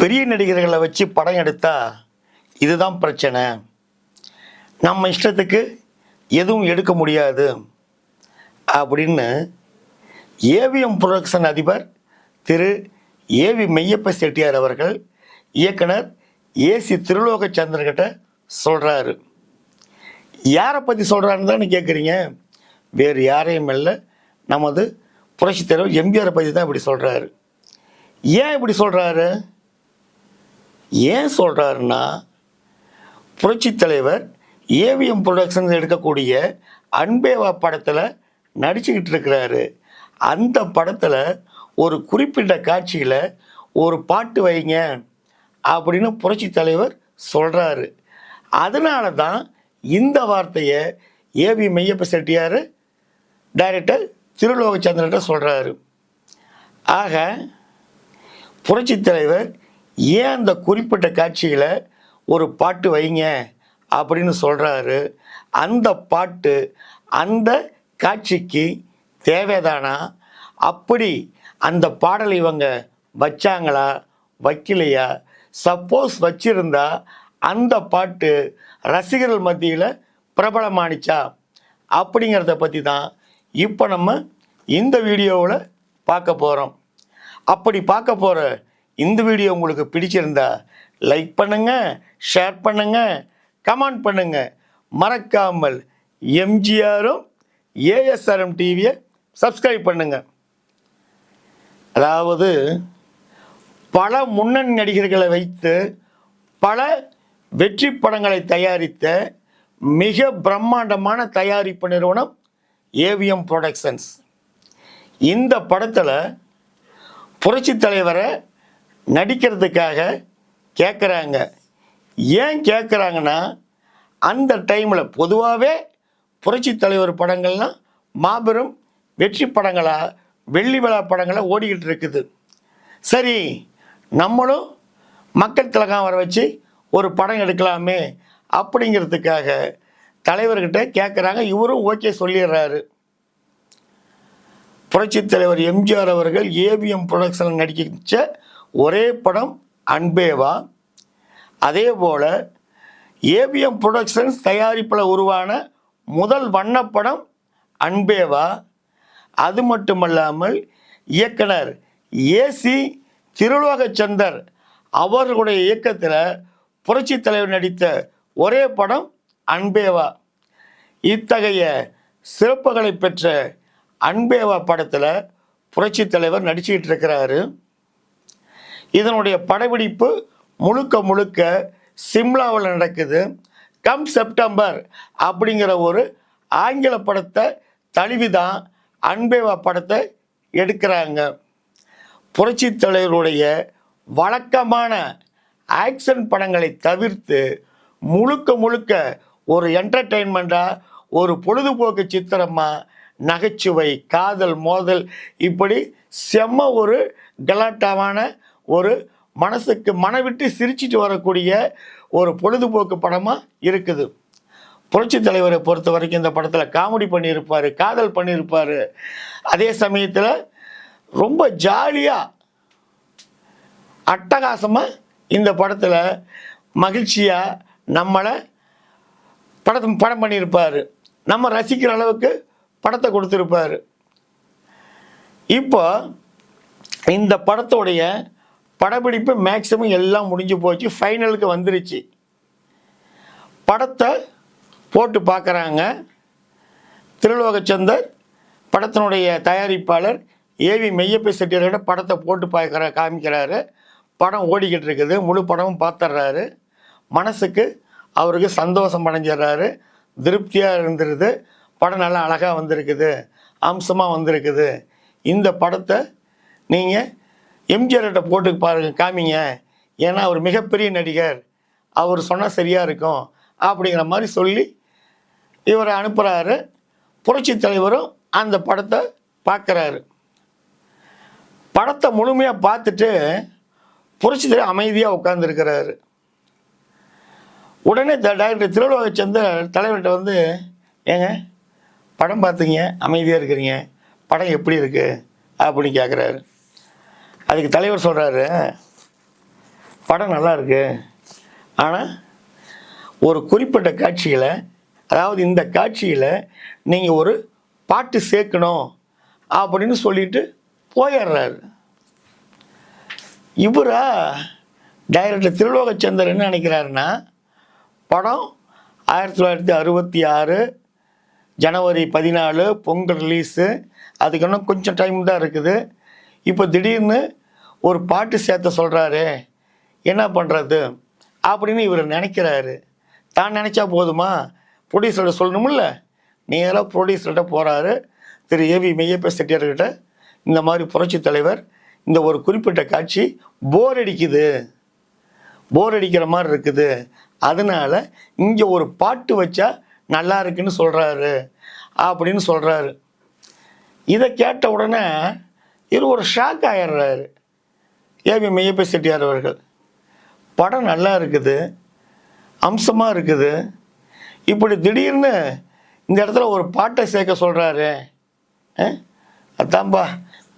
பெரிய நடிகர்களை வச்சு படம் எடுத்தா இதுதான் பிரச்சனை. நம்ம இஷ்டத்துக்கு எதுவும் எடுக்க முடியாது அப்படின்னு ஏவிஎம் புரொடக்ஷன் அதிபர் திரு ஏவி மெய்யப்ப செட்டியார் அவர்கள் இயக்குனர் ஏசி திருலோகச்சந்திரன்கிட்ட சொல்கிறாரு யாரை பற்றி சொல்கிறாருன்னு தானே கேட்குறீங்க வேறு யாரையும் இல்லை நமது புரட்சித் தலைவர் எம்ஜிஆரை பற்றி தான் இப்படி சொல்கிறாரு ஏன் இப்படி சொல்கிறாரு ஏன் சொல்கிறாருன்னா புரட்சித் தலைவர் ஏவிஎம் ப்ரொடக்ஷன்ஸ் எடுக்கக்கூடிய அன்பேவா படத்தில் நடிச்சுக்கிட்டு இருக்கிறாரு. அந்த படத்தில் ஒரு குறிப்பிட்ட காட்சியில் ஒரு பாட்டு வைங்க அப்படின்னு புரட்சித் தலைவர் சொல்கிறாரு அதனால தான் இந்த வார்த்தையை A V Meiyappa Chettiar director திருலோகச்சந்திரன்ட்ட சொல்கிறாரு ஆக புரட்சித் தலைவர் ஏன் அந்த குறிப்பிட்ட காட்சியில் ஒரு பாட்டு வைங்க அப்படின்னு சொல்கிறாரு அந்த பாட்டு அந்த காட்சிக்கு தேவைதானா? அப்படி அந்த பாடலை இவங்க வச்சாங்களா? வைக்கலையா? சப்போஸ் வச்சிருந்தா அந்த பாட்டு ரசிகர்கள் மத்தியில் பிரபலமானிச்சா? அப்படிங்கிறத பற்றி தான் இப்போ நம்ம இந்த வீடியோவில் பார்க்க போகிறோம் அப்படி பார்க்க போகிற இந்த வீடியோ உங்களுக்கு பிடிச்சிருந்தா லைக் பண்ணுங்கள் ஷேர் பண்ணுங்கள் கமெண்ட் பண்ணுங்கள் மறக்காமல் எம்ஜிஆரும் ஏஎஸ்ஆர்எம் டிவியை சப்ஸ்கிரைப் பண்ணுங்கள் அதாவது பல முன்னணி நடிகர்களை வைத்து பல வெற்றி படங்களை தயாரித்த மிக பிரம்மாண்டமான தயாரிப்பு நிறுவனம் ஏவிஎம் ப்ரொடக்ஷன்ஸ் இந்த படத்தில் புரட்சி தலைவரை நடிக்கிறதுக்காக கேட்குறாங்க ஏன் கேட்குறாங்கன்னா அந்த டைமில் பொதுவாகவே புரட்சி தலைவர் படங்கள்லாம் மாபெரும் வெற்றி படங்களாக வெள்ளி விழா படங்களாக ஓடிக்கிட்டு இருக்குது. சரி நம்மளும் மக்கள் திலகம் வர வச்சு ஒரு படம் எடுக்கலாமே அப்படிங்கிறதுக்காக தலைவர்கிட்ட கேட்குறாங்க இவரும் ஓகே சொல்லிடுறாரு. புரட்சித் தலைவர் எம்ஜிஆர் அவர்கள் ஏவிஎம் ப்ரொடக்ஷனில் நடிக்க ஒரே படம் அன்பேவா. அதே போல் ஏவிஎம் ப்ரொடக்ஷன்ஸ் தயாரிப்பில் உருவான முதல் வண்ணப்படம் அன்பேவா. அது மட்டுமல்லாமல் இயக்குனர் ஏசி திருலோகச்சந்தர் அவர்களுடைய இயக்கத்தில் புரட்சித் தலைவர் நடித்த ஒரே படம் அன்பேவா. இத்தகைய சிறப்புகளை பெற்ற அன்பேவா படத்தில் புரட்சித் தலைவர் நடிச்சுக்கிட்டு இருக்கிறாரு. இதனுடைய படப்பிடிப்பு முழுக்க முழுக்க சிம்லாவில் நடக்குது. கம் செப்டம்பர் அப்படிங்கிற ஒரு ஆங்கில படத்தை தழுவி தான் அன்பேவா படத்தை எடுக்கிறாங்க. புரட்சித் தலைவருடைய வழக்கமான ஆக்ஷன் படங்களை தவிர்த்து முழுக்க முழுக்க ஒரு என்டர்டெயின்மெண்ட்டாக ஒரு பொழுதுபோக்கு சித்திரமாக நகைச்சுவை காதல் மோதல் இப்படி செம்ம ஒரு கலாட்டாவான ஒரு மனசுக்கு மனவிட்டு சிரிச்சிட்டு வரக்கூடிய ஒரு பொழுதுபோக்கு படமாக இருக்குது. புரட்சி தலைவரை பொறுத்த வரைக்கும் இந்த படத்தில் காமெடி பண்ணியிருப்பார் காதல் பண்ணியிருப்பார். அதே சமயத்தில் ரொம்ப ஜாலியாக அட்டகாசமாக இந்த படத்தில் மகிழ்ச்சியாக நம்மளை படத்தை படம் பண்ணியிருப்பார். நம்ம ரசிக்கிற அளவுக்கு படத்தை கொடுத்துருப்பார். இப்போ இந்த படத்தோடைய படப்பிடிப்பு மேக்ஸிமம் எல்லாம் முடிஞ்சு போச்சு ஃபைனலுக்கு வந்துருச்சு. படத்தை போட்டு பார்க்குறாங்க திருலோகச்சந்தர் படத்தினுடைய தயாரிப்பாளர் ஏவி மெய்யப்ப செட்டியார்கிட்ட படத்தை போட்டு பார்க்குற காமிக்கிறாரு. படம் ஓடிக்கிட்டு இருக்குது முழு படமும் பார்த்துட்றாரு. மனசுக்கு அவருக்கு சந்தோஷம் அடைஞ்சிடுறாரு. திருப்தியாக இருந்துருது. படம் நல்லா அழகாக வந்திருக்குது. அம்சமாக வந்திருக்குது. இந்த படத்தை நீங்கள் எம்ஜிஆர்கிட்ட போட்டு பாருங்க காமிங்க. ஏன்னா அவர் மிகப்பெரிய நடிகர். அவர் சொன்னால் சரியாக இருக்கும் அப்படிங்கிற மாதிரி சொல்லி இவரை அனுப்புகிறாரு புரட்சி தலைவரும் அந்த படத்தை பார்க்குறாரு படத்தை முழுமையாக பார்த்துட்டு புரட்சி தலைவர் அமைதியாக உட்காந்துருக்கிறாரு உடனே த- டைரக்டர் சேர்ந்த தலைவர்கிட்ட வந்து ஏங்க படம் பார்த்தீங்க அமைதியாக இருக்கிறீங்க. படம் எப்படி இருக்குது அப்படின்னு கேட்குறாரு அதுக்கு தலைவர் சொல்கிறாரு படம் நல்லா இருக்கு ஆனால் ஒரு குறிப்பிட்ட காட்சியில் அதாவது இந்த காட்சியில் நீங்கள் ஒரு பாட்டு சேர்க்கணும் அப்படின்னு சொல்லிட்டு போயிடுறாரு. இவரா டைரக்டர் திருலோகச்சந்தர் என்ன நினைக்கிறாருன்னா படம் ஆயிரத்தி தொள்ளாயிரத்தி அறுபத்தி ஆறு ஜனவரி பதினாலு பொங்கல் ரிலீஸு அதுக்கு இன்னும் கொஞ்சம் டைம் தான் இருக்குது. இப்போ திடீர்னு ஒரு பாட்டு சேர்த்த சொல்கிறாரு என்ன பண்ணுறது அப்படின்னு இவர் நினைக்கிறாரு. தான் நினச்சா போதுமா? ப்ரொடியூசர்கிட்ட சொல்லணுமில்ல? நேராக ப்ரொடியூசர்கிட்ட போகிறாரு திரு. ஏவி மெய்யப்ப செட்டியார்கிட்ட இந்த மாதிரி புரட்சி தலைவர் இந்த ஒரு குறிப்பிட்ட காட்சி போர் அடிக்குது. போர் அடிக்கிற மாதிரி இருக்குது. அதனால இங்கே ஒரு பாட்டு வச்சா நல்லா இருக்குன்னு சொல்கிறாரு அப்படின்னு சொல்கிறாரு இதை கேட்ட உடனே இவர் ஒரு ஷாக் ஆயிடுறாரு. ஏவி மெய்யப்ப செட்டியார் அவர்கள். படம் நல்லா இருக்குது. அம்சமாக இருக்குது. இப்படி திடீர்னு இந்த இடத்துல ஒரு பாட்டை சேர்க்க சொல்கிறாரு அதான்பா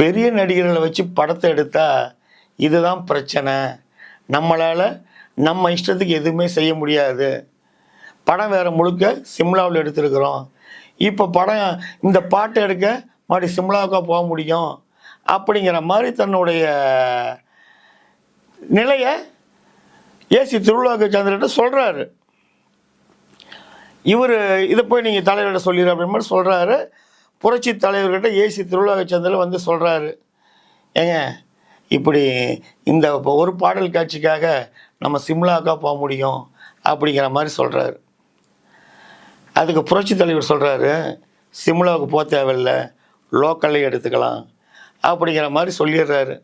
பெரிய நடிகர்களை வச்சு படத்தை எடுத்தால் இதுதான் பிரச்சனை. நம்மளால் நம்ம இஷ்டத்துக்கு எதுவுமே செய்ய முடியாது. படம் வேறு முழுக்க சிம்லாவில் எடுத்திருக்கிறோம். இப்போ படம் இந்த பாட்டை எடுக்க மறுபடி சிம்லாவுக்கா போக முடியும். அப்படிங்கிற மாதிரி தன்னுடைய நிலையை ஏசி திருவிழாக்கு சந்திரன்ட்ட சொல்கிறாரு இவர் இதை போய் நீங்கள் தலைவர்கிட்ட சொல்லிடு அப்படின்னு மாதிரி சொல்கிறாரு புரட்சி தலைவர்கிட்ட ஏசி திருவிழாக்கு சந்திரன் வந்து சொல்கிறாரு ஏங்க இப்படி இந்த ஒரு பாடல் காட்சிக்காக நம்ம சிம்லாக்கா போக முடியும் அப்படிங்கிற மாதிரி சொல்கிறாரு அதுக்கு புரட்சி தலைவர் சொல்கிறாரு சிம்லாவுக்கு போக தேவையில்லை லோக்கல்லே எடுத்துக்கலாம். அப்படிங்கிற மாதிரி சொல்லிடுறாரு.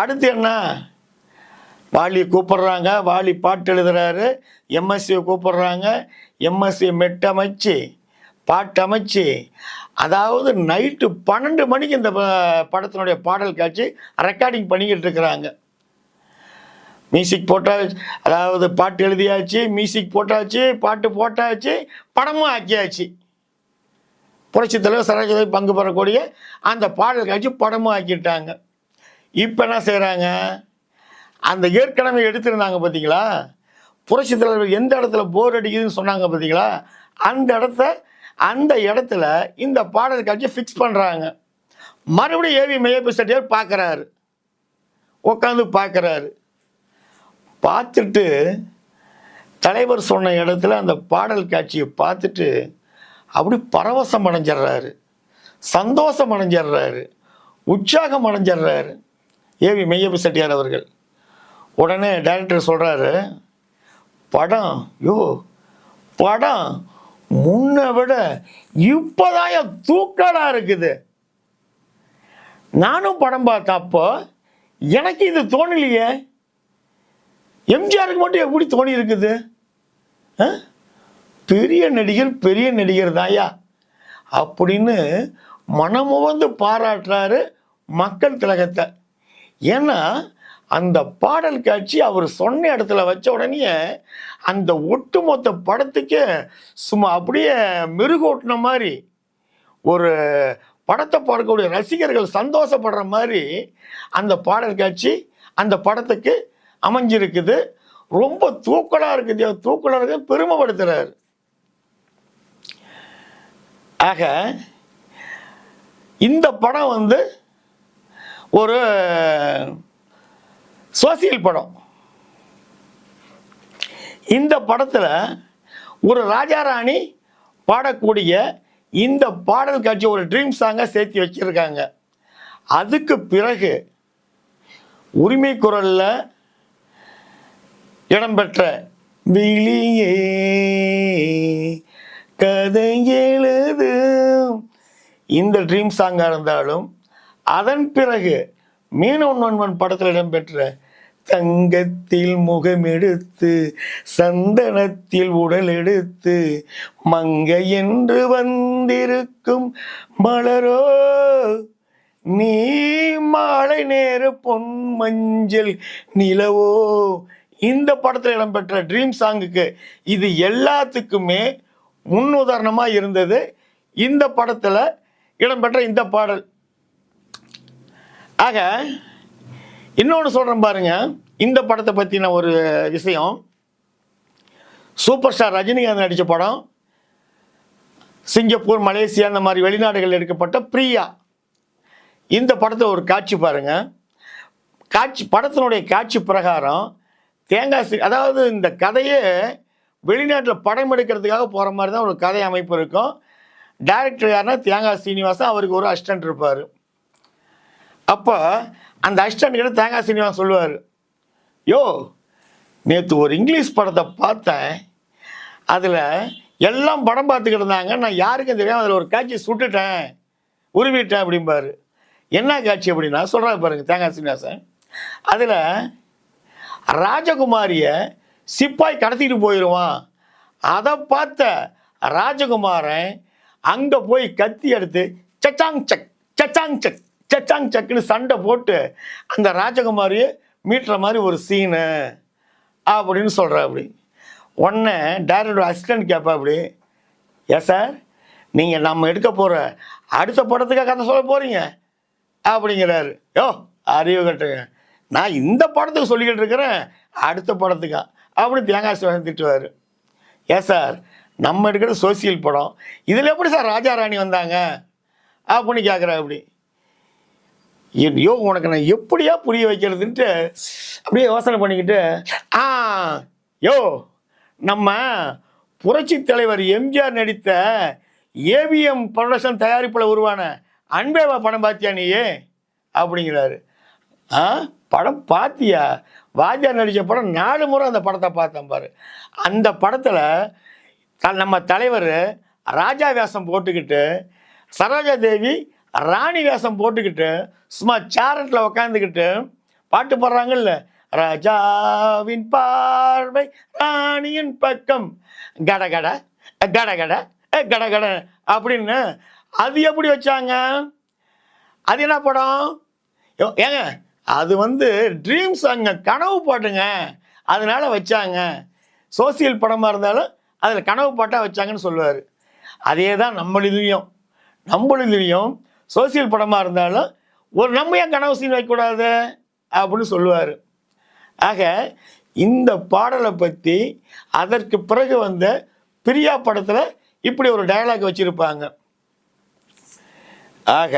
அடுத்து என்ன? வாலி கூப்பிட்றாங்க வாலி பாட்டு எழுதுறாரு எம்எஸ்சியை கூப்பிட்றாங்க எம்எஸ்சி மெட்டமைச்சு பாட்டு அமைச்சு அதாவது நைட்டு பன்னெண்டு மணிக்கு இந்த படத்தினுடைய பாடல் காட்சி ரெக்கார்டிங் பண்ணிக்கிட்டு இருக்கிறாங்க. மியூசிக் போட்டாச்சு அதாவது பாட்டு எழுதியாச்சு மியூசிக் போட்டாச்சு பாட்டு போட்டாச்சு படமும் ஆக்கியாச்சு. புரட்சித் தலைவர் சரோஜாதேவி பங்கு பெறக்கூடிய அந்த பாடல் காட்சி படமும் ஆக்கிட்டாங்க இப்போ என்ன செய்கிறாங்க அந்த ஏற்கனவே எடுத்திருந்தாங்க பார்த்தீங்களா புரட்சி தலைவர் எந்த இடத்துல போர் அடிக்குதுன்னு சொன்னாங்க பார்த்தீங்களா அந்த இடத்த அந்த இடத்துல இந்த பாடல் காட்சி ஃபிக்ஸ் பண்ணுறாங்க மறுபடியும் ஏவி மெய்யப்ப செட்டியார் பார்க்குறாரு உட்காந்து பார்க்குறாரு பார்த்துட்டு தலைவர் சொன்ன இடத்துல அந்த பாடல் காட்சியை பார்த்துட்டு அப்படி பரவசம் அடைஞ்சிடுறாரு. சந்தோஷம் அடைஞ்சிடுறாரு. உற்சாகம் அடைஞ்சிடுறாரு. ஏவி மெய்யப்ப செட்டியார் அவர்கள். உடனே டைரக்டர் சொல்கிறாரு படம் யோ படம் முன்னை விட இப்போதான் தூக்கடா இருக்குது. நானும் படம் பார்த்தப்போ எனக்கு இது தோணலையே. எம்ஜிஆருக்கு மட்டும் எப்படி தோணி இருக்குது ஆ? பெரிய நடிகர் பெரிய நடிகர் தாயா அப்படின்னு மனமுவந்து பாராட்டுறாரு மக்கள் திலகத்தை. ஏன்னா அந்த பாடல் காட்சி அவர் சொன்ன இடத்துல வச்ச உடனே அந்த ஒட்டுமொத்த படத்துக்கே சும்மா அப்படியே மெருகூட்டின மாதிரி ஒரு படத்தை பார்க்கக்கூடிய ரசிகர்கள் சந்தோஷப்படுற மாதிரி அந்த பாடல் காட்சி அந்த படத்துக்கு அமைஞ்சிருக்குது. ரொம்ப தூக்கலாக இருக்குது. தூக்கலாக இருக்குது பெருமைப்படுத்துகிறார் ஆக இந்த படம் வந்து ஒரு சோசியல் படம். இந்த படத்தில் ஒரு ராஜாராணி பாடக்கூடிய இந்த பாடல் காட்சி ஒரு ட்ரீம் சாங்காக சேர்த்து வச்சிருக்காங்க. அதுக்கு பிறகு உரிமை குரலில் இடம்பெற்ற விழியே கதை எழு இந்த ட்ரீம் சாங்காக இருந்தாலும் அதன் பிறகு மீனவன் ஒன்வன் படத்தில் இடம்பெற்ற தங்கத்தில் முகம் எடுத்து சந்தனத்தில் உடல் எடுத்து மங்கை என்று வந்திருக்கும் மலரோ நீ மாலை நேர பொன் மஞ்சள் நிலவோ. இந்த படத்தில் இடம்பெற்ற ட்ரீம் சாங்குக்கு இது எல்லாத்துக்குமே முன்னுதாரணமாக இருந்தது. இந்த படத்தில் இடம்பெற்ற இந்த பாடல். ஆக இன்னொன்று சொல்கிறேன் பாருங்க. இந்த படத்தை பற்றின ஒரு விஷயம். சூப்பர் ஸ்டார் ரஜினிகாந்த் நடித்த படம். சிங்கப்பூர் மலேசியா இந்த மாதிரி வெளிநாடுகளில் எடுக்கப்பட்ட பிரியா. இந்த படத்தை ஒரு காட்சி பாருங்க. காட்சி படத்தினுடைய காட்சி பிரகாரம் தேங்காய் சி அதாவது இந்த கதையே வெளிநாட்டில் படம் எடுக்கிறதுக்காக போகிற மாதிரி தான் ஒரு கதை அமைப்பு இருக்கும். டைரக்டர் யாருன்னா தேங்காய் சீனிவாசன் அவருக்கு ஒரு அசிஸ்டன்ட் இருப்பார். அப்போ அந்த அசிஸ்டன்ட் கிட்ட தேங்காய் சீனிவாசன் சொல்லுவார் யோ நேற்று ஒரு இங்கிலீஷ் படத்தை பார்த்தேன். அதில் எல்லாம் படம் பார்த்துக்கிட்டு இருந்தாங்க. நான் யாருக்கும் தெரியாமல் அதில் ஒரு காட்சி சுட்டுட்டேன். உருவிட்டேன் அப்படிம்பாரு. என்ன காட்சி அப்படின்னா சொல்கிறாரு பாருங்க தேங்காய் சீனிவாசன். அதில் ராஜகுமாரியை சிப்பாய் கடத்திட்டு போயிடுவான் அதை பார்த்த ராஜகுமாரன் அங்கே போய் கத்தி எடுத்து சச்சாங் சக் சச்சாங் சக் சச்சாங் சக்குன்னு சண்டை போட்டு அந்த ராஜகுமாரியை மீட்டுற மாதிரி ஒரு சீனு அப்படின்னு சொல்கிற அப்படி. உடனே டேரக்டர் அசிஸ்டன்ட் கேட்பா அப்படி ஏன் சார் நீங்கள் நம்ம எடுக்க போகிற அடுத்த படத்துக்காக கதை சொல்ல போகிறீங்க அப்படிங்கிறாரு. யோ அறிவு கட்டுங்க. நான் இந்த படத்துக்கு சொல்லிக்கிட்டு இருக்கிறேன் அடுத்த படத்துக்கா? அப்படி தேங்காய் சிவன் திட்டுவார். ஏன் சார் நம்ம எடுக்கிற சோசியல் படம். இதில் எப்படி சார் ராஜா ராணி வந்தாங்க? அப்படின்னு கேட்குறா அப்படி. ஐயோ உனக்கு நான் எப்படியா புரிய வைக்கிறதுன்ட்டு அப்படியே யோசனை பண்ணிக்கிட்டு ஆ யோ நம்ம புரட்சி தலைவர் எம்ஜிஆர் நடித்த ஏவிஎம் ப்ரொடக்ஷன் தயாரிப்பில் உருவான அன்பேவா படம் பார்த்தியா நீயே அப்படிங்கிறாரு. ஆ படம் பார்த்தியா வாத்தியார் நடித்த படம் நாலு முறை அந்த படத்தை பார்த்தேன் பாரு. அந்த படத்தில் த நம்ம தலைவர் ராஜா வேஷம் போட்டுக்கிட்டு சரோஜா தேவி ராணி வேஷம் போட்டுக்கிட்டு சும்மா சேரட்டில் உக்காந்துக்கிட்டு பாட்டு பாடுறாங்கல்ல ராஜாவின் பார்வை ராணியின் பக்கம். கட கட கட கட கட கட அப்படின்னு அது எப்படி வச்சாங்க? அது என்ன படம்? ஏங்க அது வந்து ட்ரீம்ஸ் அங்கே கனவு பாட்டுங்க. அதனால வச்சாங்க. சோசியல் படமாக இருந்தாலும் அதில் கனவு பாட்டாக வச்சாங்கன்னு சொல்லுவார். அதே தான் நம்மளிலையும் நம்மளிலையும் சோசியல் படமாக இருந்தாலும் ஒரு நம்ம ஏன் கனவு சீன் வைக்கக்கூடாது? அப்படின்னு சொல்லுவார். ஆக இந்த பாடலை பற்றி அதற்கு பிறகு வந்த பிரியா படத்தில் இப்படி ஒரு டயலாக் வச்சுருப்பாங்க. ஆக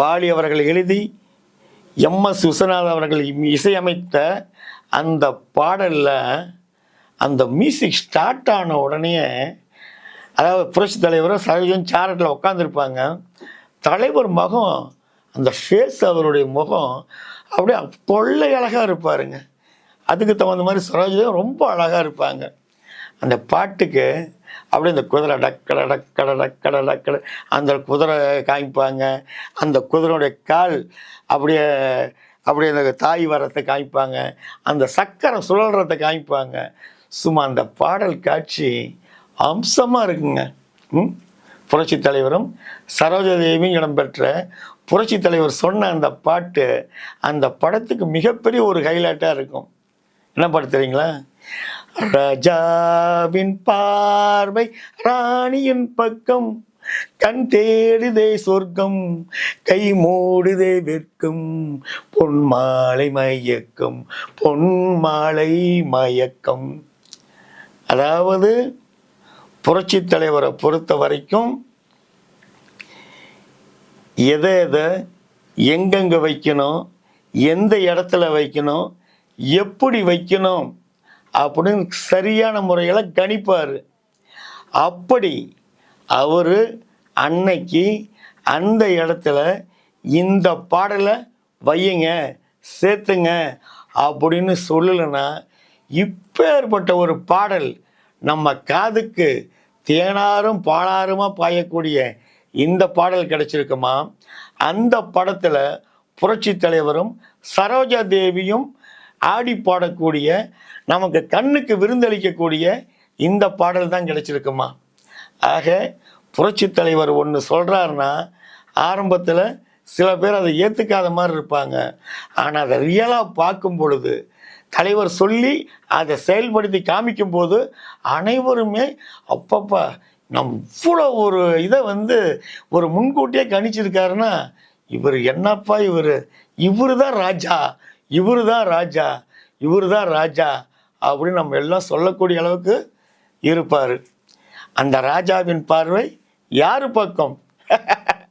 பாலி அவர்கள் எழுதி எம்எஸ் விஸ்வநாதன் அவர்கள் இசையமைத்த அந்த பாடலில் அந்த மியூசிக் ஸ்டார்ட் ஆன உடனே அதாவது புரட்சி தலைவரும் சரோஜன் சேரட்டில் உட்காந்துருப்பாங்க தலைவர் முகம் அந்த ஃபேஸ் அவருடைய முகம் அப்படியே கொள்ளை அழகாக இருப்பாருங்க. அதுக்கு தகுந்த மாதிரி சரோஜன் ரொம்ப அழகாக இருப்பாங்க. அந்த பாட்டுக்கு அப்படியே இந்த குதிரை டக்கட டக்கட டக்கட டக்கட அந்த குதிரை காமிப்பாங்க. அந்த குதிரையுடைய கால் அப்படியே அப்படியே அந்த தாய் வரத்தை காமிப்பாங்க. அந்த சக்கரை சுழல்றதை காமிப்பாங்க. சும்மா அந்த பாடல் காட்சி அம்சமாக இருக்குங்க. ம்? புரட்சி தலைவரும் சரோஜாதேவியும் இடம்பெற்ற புரட்சி தலைவர் சொன்ன அந்த பாட்டு அந்த படத்துக்கு மிகப்பெரிய ஒரு ஹைலைட்டாக இருக்கும். என்ன பாட்டு தெரியுங்களா? ராஜாவின் பார்வை ராணியின் பக்கம் கண் தேடுதே சொர்க்கம் கை மூடுதே வெட்கம் பொன்மாலை மயக்கம் பொன்மாலை மயக்கம். அதாவது புரட்சி தலைவரை பொறுத்த வரைக்கும் எதை எதை எங்கெங்கே வைக்கணும் எந்த இடத்துல வைக்கணும் எப்படி வைக்கணும் அப்படின்னு சரியான முறையில் கணிப்பார். அப்படி அவர் அன்னைக்கு அந்த இடத்துல இந்த பாடலை வையுங்க சேர்த்துங்க அப்படின்னு சொல்லலைன்னா இப்பேற்பட்ட ஒரு பாடல் நம்ம காதுக்கு தேனாரும் பாலாருமாக பாயக்கூடிய இந்த பாடல் கிடச்சிருக்குமா? அந்த படத்தில் புரட்சி தலைவரும் சரோஜா தேவியும் ஆடி பாடக்கூடிய நமக்கு கண்ணுக்கு விருந்தளிக்கக்கூடிய இந்த பாடல் தான் கிடச்சிருக்குமா? ஆக புரட்சி தலைவர் ஒன்று சொல்கிறாருன்னா ஆரம்பத்தில் சில பேர் அதை ஏற்றுக்காத மாதிரி இருப்பாங்க. ஆனால் அதை ரியலாக பார்க்கும் பொழுது தலைவர் சொல்லி அதை செயல்படுத்தி காமிக்கும் போது அனைவருமே அப்பப்போ நம் இவ்வளோ ஒரு இதை வந்து ஒரு முன்கூட்டியே கணிச்சிருக்காருன்னா இவர் என்னப்பா இவர்? இவர் தான் ராஜா இவரு தான் ராஜா இவர் தான் ராஜா அப்படின்னு நம்ம எல்லாம் சொல்லக்கூடிய அளவுக்கு இருப்பார். அந்த ராஜாவின் பார்வை யார் பக்கம்?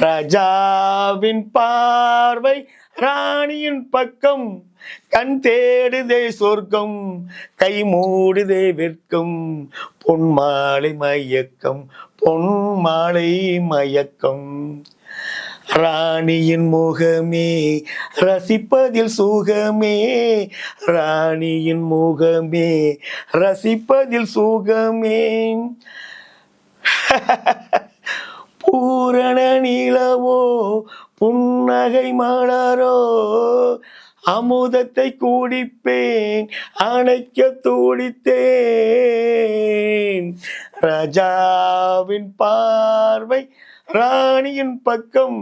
ராஜாவின் பார்வை ராணியின் பக்கம் கண் தேடுதே சொர்க்கம் கை மூடுதே வெட்கம். பொன் மாலை மயக்கம் பொன் மாலை மயக்கம். ராணியின் முகமே ரசிப்பதில் சுகமே ராணியின் முகமே ரசிப்பதில் சுகமே. பூரண நிலவோ புன்னகை மலரோ அமுதத்தை கூடிப்பேன் அணைக்க துடித்தேன் ராஜாவின் பார்வை ராணியின் பக்கம்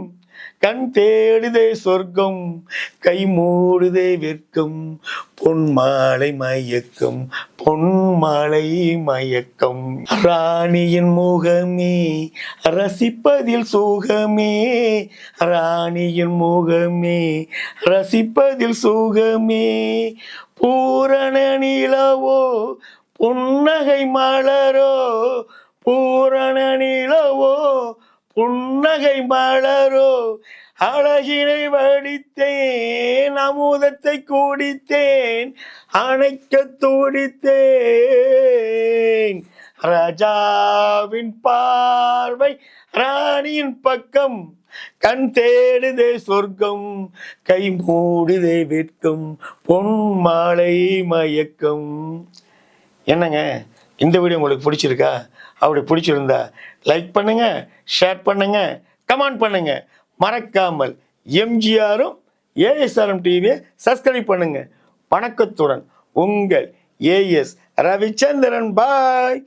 கண் தேடுதே சொர்க்கம் கை மூடுதே வெட்கம் பொன் மாலை மயக்கம் பொன் மாலை மயக்கம். ராணியின் முகமே ரசிப்பதில் சுகமே ராணியின் முகமே ரசிப்பதில் சுகமே. பூரண நிலவோ புன்னகை மலரோ பூரண நிலவோ புன்னகை மலரோ அழகினை வடித்தேன் அமுதத்தை கூடித்தேன் அணைக்க துடித்தேன். ராஜாவின் பார்வை ராணியின் பக்கம் கண் தேடுதே சொர்க்கம் கை மூடுதே வெட்கம் பொன் மாலை மயக்கம். என்னங்க இந்த வீடியோ உங்களுக்கு பிடிச்சிருக்கா? அப்படி பிடிச்சிருந்தா லைக் பண்ணுங்க ஷேர் பண்ணுங்க கமெண்ட் பண்ணுங்க. மறக்காமல் எம்ஜிஆரும் ஏஎஸ்ஆர்எம் டிவியை சப்ஸ்கிரைப் பண்ணுங்க. வணக்கத்துடன் உங்கள் ஏஎஸ் ரவிச்சந்திரன் பாய்